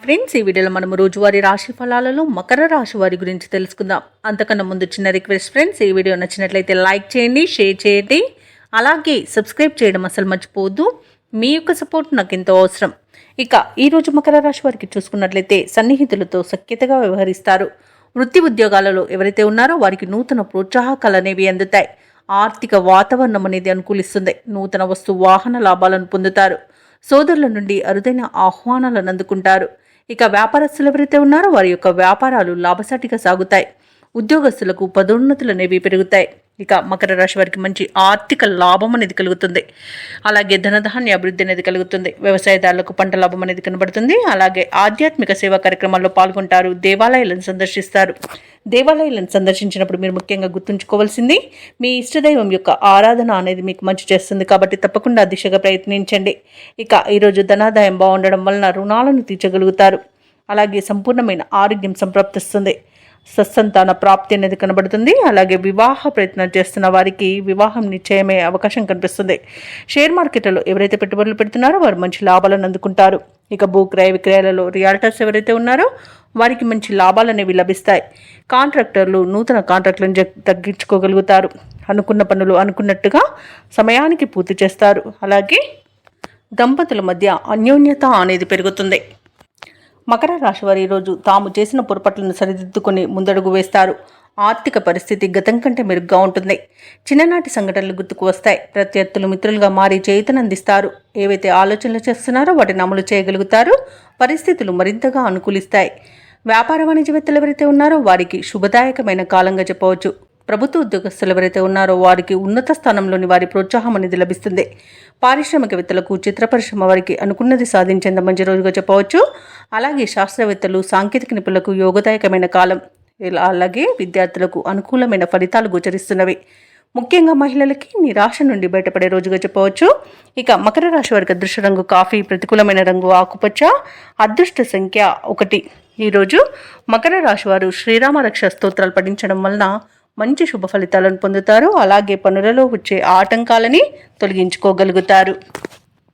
Friends ఈ వీడియోలో మనం రోజువారీ రాశి ఫలాలలో మకర రాశి వారి గురించి తెలుసుకుందాం. అంతకన్నా ముందు చిన్న రిక్వెస్ట్ ఫ్రెండ్స్ ఈ వీడియో నచ్చినట్లయితే లైక్ చేయండి షేర్ చేయండి. అలాగే సబ్స్క్రైబ్ చేయడం అసలు మర్చిపోవద్దు. మీ యొక్క సపోర్ట్ నాకు ఎంతో అవసరం. ఇక ఈరోజు మకర రాశి వారికి చూసుకున్నట్లయితే సన్నిహితులతో సఖ్యతగా వ్యవహరిస్తారు. వృత్తి ఉద్యోగాలలో ఎవరైతే ఉన్నారో వారికి నూతన ప్రోత్సాహకాలు అనేవి అందుతాయి. ఆర్థిక వాతావరణం అనేది అనుకూలిస్తుంది. నూతన వస్తు వాహన లాభాలను పొందుతారు. సోదరుల నుండి అరుదైన ఆహ్వానాలను అందుకుంటారు. ఇక వ్యాపారస్తులు ఎవరైతే ఉన్నారో వారి యొక్క వ్యాపారాలు లాభసాటిగా సాగుతాయి. ఉద్యోగస్తులకు పదోన్నతులు అనేవి పెరుగుతాయి. ఇక మకర రాశి వారికి మంచి ఆర్థిక లాభం అనేది కలుగుతుంది. అలాగే ధనధాన్య అభివృద్ధి అనేది కలుగుతుంది. వ్యవసాయదారులకు పంట లాభం అనేది కనబడుతుంది. అలాగే ఆధ్యాత్మిక సేవా కార్యక్రమాల్లో పాల్గొంటారు. దేవాలయాలను సందర్శిస్తారు. దేవాలయాలను సందర్శించినప్పుడు మీరు ముఖ్యంగా గుర్తుంచుకోవాల్సింది మీ ఇష్టదైవం యొక్క ఆరాధన అనేది మీకు మంచి చేస్తుంది కాబట్టి తప్పకుండా దిశగా ప్రయత్నించండి. ఇక ఈరోజు ధనాదాయం బాగుండడం వలన రుణాలను తీర్చగలుగుతారు. అలాగే సంపూర్ణమైన ఆరోగ్యం సంప్రాప్తిస్తుంది సత్సంతాన ప్రాప్తి అనేది కనబడుతుంది. అలాగే వివాహ ప్రయత్నం చేస్తున్న వారికి వివాహం నిశ్చయమే అవకాశం కనిపిస్తుంది. షేర్ మార్కెట్లలో ఎవరైతే పెట్టుబడులు పెడుతున్నారో వారు మంచి లాభాలను అందుకుంటారు. ఇక భూ క్రయ విక్రయాలలో రియాల్టర్స్ ఎవరైతే ఉన్నారో వారికి మంచి లాభాలు అనేవి లభిస్తాయి. కాంట్రాక్టర్లు నూతన కాంట్రాక్టులను జ- తగ్గించుకోగలుగుతారు. అనుకున్న పనులు అనుకున్నట్టుగా సమయానికి పూర్తి చేస్తారు. అలాగే దంపతుల మధ్య అన్యోన్యత అనేది పెరుగుతుంది. మకర రాశి వారు ఈరోజు తాము చేసిన పొరపాట్లను సరిదిద్దుకొని ముందడుగు వేస్తారు. ఆర్థిక పరిస్థితి గతం కంటే మెరుగ్గా ఉంటుంది. చిన్ననాటి సంఘటనలు గుర్తుకు వస్తాయి. ప్రత్యర్థులు మిత్రులుగా మారి చేతనందిస్తారు ఏవైతే ఆలోచనలు చేస్తున్నారో వాటిని అమలు చేయగలుగుతారు. పరిస్థితులు మరింతగా అనుకూలిస్తాయి. వ్యాపార వాణిజ్యవేత్తలు ఎవరైతే ఉన్నారో వారికి శుభదాయకమైన కాలంగా చెప్పవచ్చు. ప్రభుత్వ ఉద్యోగస్తులు ఎవరైతే ఉన్నారో వారికి ఉన్నత స్థానంలోని వారి ప్రోత్సాహం అనేది లభిస్తుంది. పారిశ్రామికవేత్తలకు చిత్ర పరిశ్రమ వారికి అనుకున్నది సాధించేంత మంచి రోజుగా చెప్పవచ్చు. అలాగే శాస్త్రవేత్తలు సాంకేతిక నిపుణులకు యోగదాయకమైన కాలం. ఇలా అలాగే విద్యార్థులకు అనుకూలమైన ఫలితాలు గోచరిస్తున్నవి. ముఖ్యంగా మహిళలకి నిరాశ నుండి బయటపడే రోజుగా చెప్పవచ్చు. ఇక మకర రాశి వారికి అదృష్ట రంగు కాఫీ ప్రతికూలమైన రంగు ఆకుపచ్చ అదృష్ట సంఖ్య ఒకటి. ఈరోజు మకర రాశి వారు శ్రీరామ రక్ష స్తోత్రాలు పఠించడం వలన మంచి శుభ ఫలితాలను పొందుతారు. అలాగే పనులలో వచ్చే ఆటంకాలని తొలగించుకోగలుగుతారు.